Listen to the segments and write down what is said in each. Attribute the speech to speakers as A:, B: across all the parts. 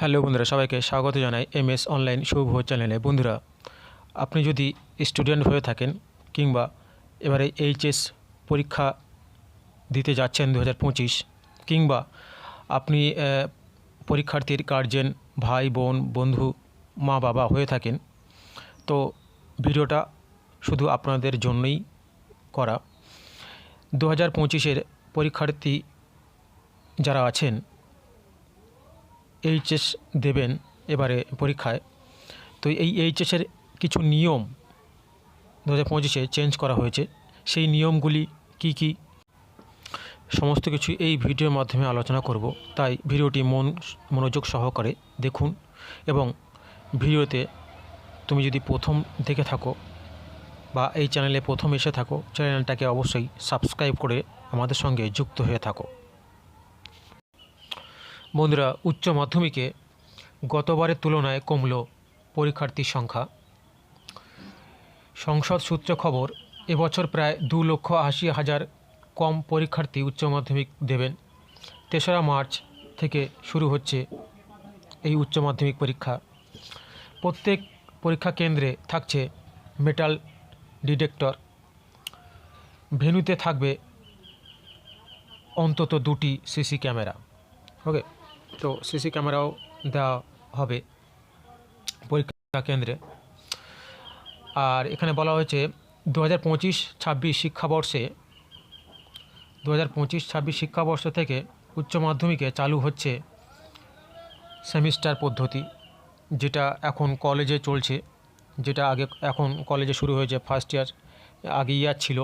A: Hello বন্ধুরা, সবাইকে স্বাগত জানাই এম এস অনলাইন শুভ চ্যানেলে। বন্ধুরা, আপনি যদি স্টুডেন্ট হয়ে থাকেন কিংবা এবারে এইচএস পরীক্ষা দিতে যাচ্ছেন দু হাজার পঁচিশ, কিংবা আপনি পরীক্ষার্থীর গার্জেন ভাই, বোন, বন্ধু, মা, বাবা হয়ে থাকেন, তো ভিডিওটা শুধু আপনাদের জন্যই করা। দু হাজার পরীক্ষার্থী যারা আছেন এইচএস দেবেন এবারে পরীক্ষায়। তো এই এইচএসের কিছু নিয়ম দু হাজার পঁচিশে চেঞ্জ করা হয়েছে। সেই নিয়মগুলি কি কি? সমস্ত কিছু এই ভিডিওর মাধ্যমে আলোচনা করব। তাই ভিডিওটি মন, মনোযোগ সহকারে দেখুন এবং ভিডিওতে তুমি যদি প্রথম দেখে থাকো বা এই চ্যানেলে প্রথম এসে থাকো, চ্যানেলটাকে অবশ্যই সাবস্ক্রাইব করে আমাদের সঙ্গে যুক্ত হয়ে থাকো। বন্ধুরা, উচ্চ মাধ্যমিকে গতবারের তুলনায় কমল পরীক্ষার্থীর সংখ্যা। সংসদ সূত্র খবর, এবছর প্রায় দু লক্ষ আশি হাজার কম পরীক্ষার্থী উচ্চ মাধ্যমিক দেবেন। তেসরা মার্চ থেকে শুরু হচ্ছে এই উচ্চ মাধ্যমিক পরীক্ষা। প্রত্যেক পরীক্ষা কেন্দ্রে থাকছে মেটাল ডিটেক্টর। ভেন্যুতে থাকবে অন্তত দুটি সিসি ক্যামেরা। ওকে তো সিসি ক্যামেরাও দেওয়া হবে পরীক্ষা কেন্দ্রে। আর এখানে বলা হয়েছে দু হাজার পঁচিশ ছাব্বিশ শিক্ষাবর্ষে দু হাজার পঁচিশ ছাব্বিশ শিক্ষাবর্ষ থেকে উচ্চ মাধ্যমিকে চালু হচ্ছে সেমিস্টার পদ্ধতি, যেটা এখন কলেজে চলছে, যেটা আগে, এখন কলেজে শুরু হয়েছে, ফার্স্ট ইয়ার আগে ইয়ার ছিল।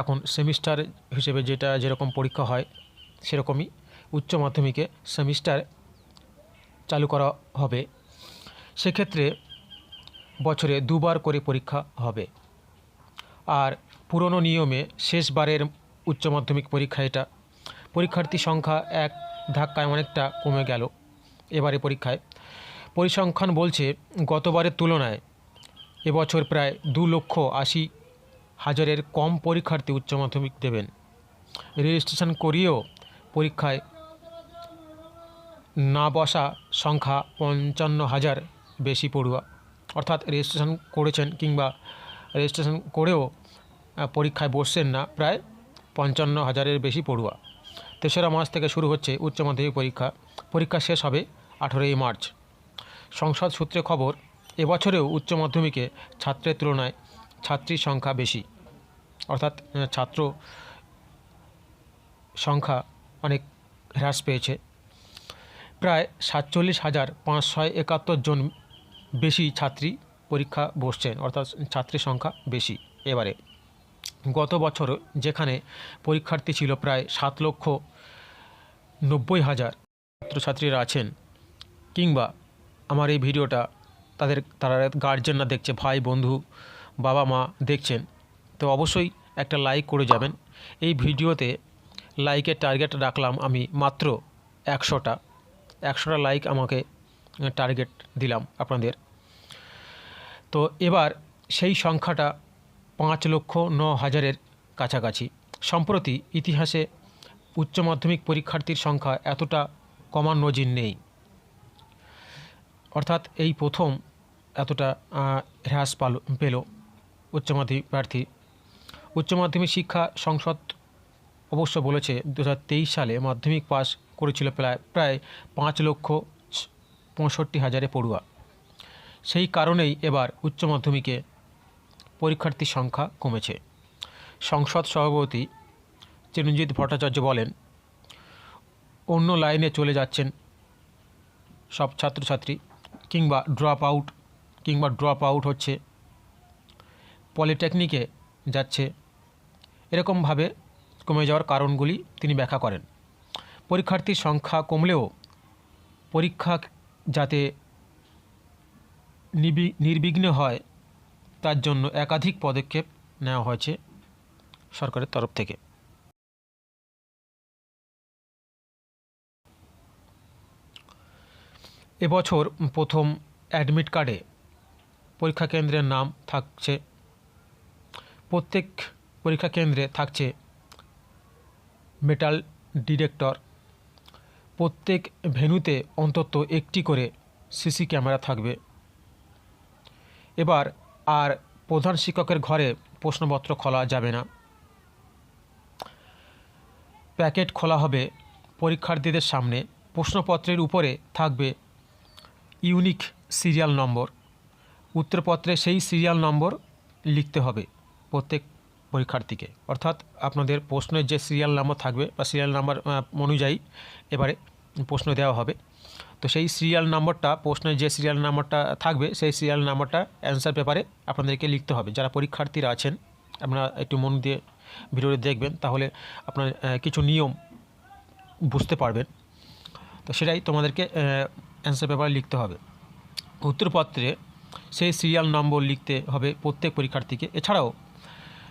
A: এখন সেমিস্টার হিসেবে যেটা যেরকম পরীক্ষা হয়, সেরকমই উচ্চ মাধ্যমিকে সেমিস্টার চালু করা হবে। সেক্ষেত্রে বছরে দুবার করে পরীক্ষা হবে। আর পুরনো নিয়মে শেষবারের উচ্চ মাধ্যমিক পরীক্ষা এটা। পরীক্ষার্থী সংখ্যা এক ধাক্কায় অনেকটা কমে গেল এবারে পরীক্ষায়। পরিসংখ্যান বলছে, গতবারের তুলনায় এবছর প্রায় দু লক্ষ আশি হাজারের কম পরীক্ষার্থী উচ্চ মাধ্যমিক দেবেন। রেজিস্ট্রেশন করিয়েও পরীক্ষায় না বসা সংখ্যা পঞ্চান্ন হাজার বেশি পড়ুয়া। অর্থাৎ রেজিস্ট্রেশন করেছেন কিংবা রেজিস্ট্রেশন করেও পরীক্ষায় বসছেন না, প্রায় পঞ্চান্ন হাজারের বেশি পড়ুয়া। তেসরা মাস থেকে শুরু হচ্ছে উচ্চ মাধ্যমিক পরীক্ষা। পরীক্ষা শেষ হবে আঠেরোই মার্চ। সংসদ সূত্রে খবর, এবছরেও উচ্চ মাধ্যমিকে ছাত্রের তুলনায় ছাত্রীর সংখ্যা বেশি। অর্থাৎ ছাত্র সংখ্যা অনেক হ্রাস পেয়েছে। প্রায় সাতচল্লিশ হাজার পাঁচশো একাত্তর জন বেশি ছাত্রী পরীক্ষা বসছেন, অর্থাৎ ছাত্রীর সংখ্যা বেশি এবারে। গত বছর যেখানে পরীক্ষার্থী ছিল প্রায় সাত লক্ষ নব্বই হাজার ছাত্রছাত্রীরা আছেন, কিংবা আমার এই ভিডিওটা তাদের, তারা গার্জেনরা দেখছে, ভাই, বন্ধু, বাবা, মা দেখছেন, তো অবশ্যই একটা লাইক করে যাবেন। এই ভিডিওতে লাইকের টার্গেট রাখলাম আমি মাত্র একশোটা। একশোটা লাইক আমাকে টার্গেট দিলাম আপনাদের। তো এবার সেই সংখ্যাটা পাঁচ লক্ষ ন হাজারের কাছাকাছি। সম্প্রতি ইতিহাসে উচ্চ মাধ্যমিক পরীক্ষার্থীর সংখ্যা এতটা কমার নজির নেই। অর্থাৎ এই প্রথম এতটা হ্রাস পাল, পেল উচ্চ মাধ্যমিক প্রার্থী। উচ্চ মাধ্যমিক শিক্ষা সংসদ অবশ্য বলেছে দু হাজার তেইশ সালে মাধ্যমিক পাস করেছিল প্রায় প্রায় পাঁচ লক্ষ পঁয়ষট্টি হাজারে পড়ুয়া। সেই কারণেই এবার উচ্চ মাধ্যমিকে পরীক্ষার্থীর সংখ্যা কমেছে। সংসদ সভাপতি চিরঞ্জিত ভট্টাচার্য বলেন, অন্য লাইনে চলে যাচ্ছেন সব ছাত্রছাত্রী, কিংবা ড্রপ আউট কিংবা ড্রপ আউট হচ্ছে। পলিটেকনিকে যাচ্ছে। এরকমভাবে কমে যাওয়ার কারণগুলি তিনি ব্যাখ্যা করেন। পরীক্ষার্থীর সংখ্যা কমলেও পরীক্ষা যাতে নির্বিঘ্নে হয়, তার জন্য একাধিক পদক্ষেপ নেওয়া হয়েছে সরকারের তরফ থেকে। এবছর প্রথম অ্যাডমিট কার্ডে পরীক্ষা কেন্দ্রের নাম থাকছে, প্রত্যেক পরীক্ষা কেন্দ্রে থাকছে মেটাল ডিটেক্টর। প্রত্যেক ভেন্যুতে অন্তত একটি করে সিসি ক্যামেরা থাকবে। এবার আর প্রধান শিক্ষকের ঘরে প্রশ্নপত্র খোলা যাবে না। প্যাকেট খোলা হবে পরীক্ষার্থীদের সামনে। প্রশ্নপত্রের উপরে থাকবে ইউনিক সিরিয়াল নম্বর। উত্তরপত্রে সেই সিরিয়াল নম্বর লিখতে হবে। প্রত্যেক পরীক্ষার্থীকে। অর্থাৎ আপনাদের প্রশ্নের যে সিরিয়াল নাম্বার থাকবে বা সিরিয়াল নাম্বার অনুযায়ী এবারে প্রশ্ন দেওয়া হবে। তো সেই সিরিয়াল নাম্বারটা প্রশ্নের যে সিরিয়াল নাম্বারটা থাকবে, সেই সিরিয়াল নাম্বারটা অ্যান্সার পেপারে আপনাদেরকে লিখতে হবে। যারা পরীক্ষার্থীরা আছেন, আপনারা একটু মন দিয়ে ভিডিওটি দেখবেন, তাহলে আপনার কিছু নিয়ম বুঝতে পারবেন। তো সেটাই তোমাদেরকে অ্যান্সার পেপারে লিখতে হবে। উত্তরপত্রে সেই সিরিয়াল নম্বর লিখতে হবে প্রত্যেক পরীক্ষার্থীকে। এছাড়াও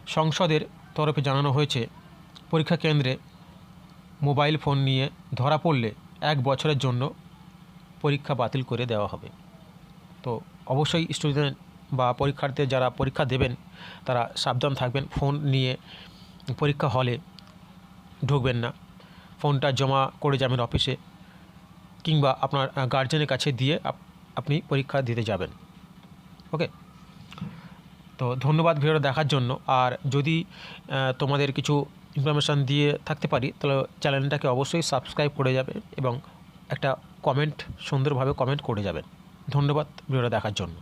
A: সংসদের তরফে জানানো হয়েছে, পরীক্ষা কেন্দ্রে মোবাইল ফোন নিয়ে ধরা পড়লে এক বছরের জন্য পরীক্ষা বাতিল করে দেওয়া হবে। তো অবশ্যই স্টুডেন্ট বা পরীক্ষার্থী যারা পরীক্ষা দেবেন, তারা সাবধান থাকবেন, ফোন নিয়ে পরীক্ষা হলে ঢুকবেন না। ফোনটা জমা করে যাবেন অফিসে কিংবা আপনার গার্জেনের কাছে দিয়ে আপ- আপনি পরীক্ষা দিতে যাবেন। ওকে তো ধন্যবাদ ভিডিওটা দেখার জন্য। আর যদি তোমাদের কিছু ইনফরমেশান দিয়ে থাকতে পারি, তাহলে চ্যানেলটাকে অবশ্যই সাবস্ক্রাইব করে যাবে এবং একটা কমেন্ট সুন্দরভাবে কমেন্ট করে যাবেন ধন্যবাদ ভিডিওটা দেখার জন্য।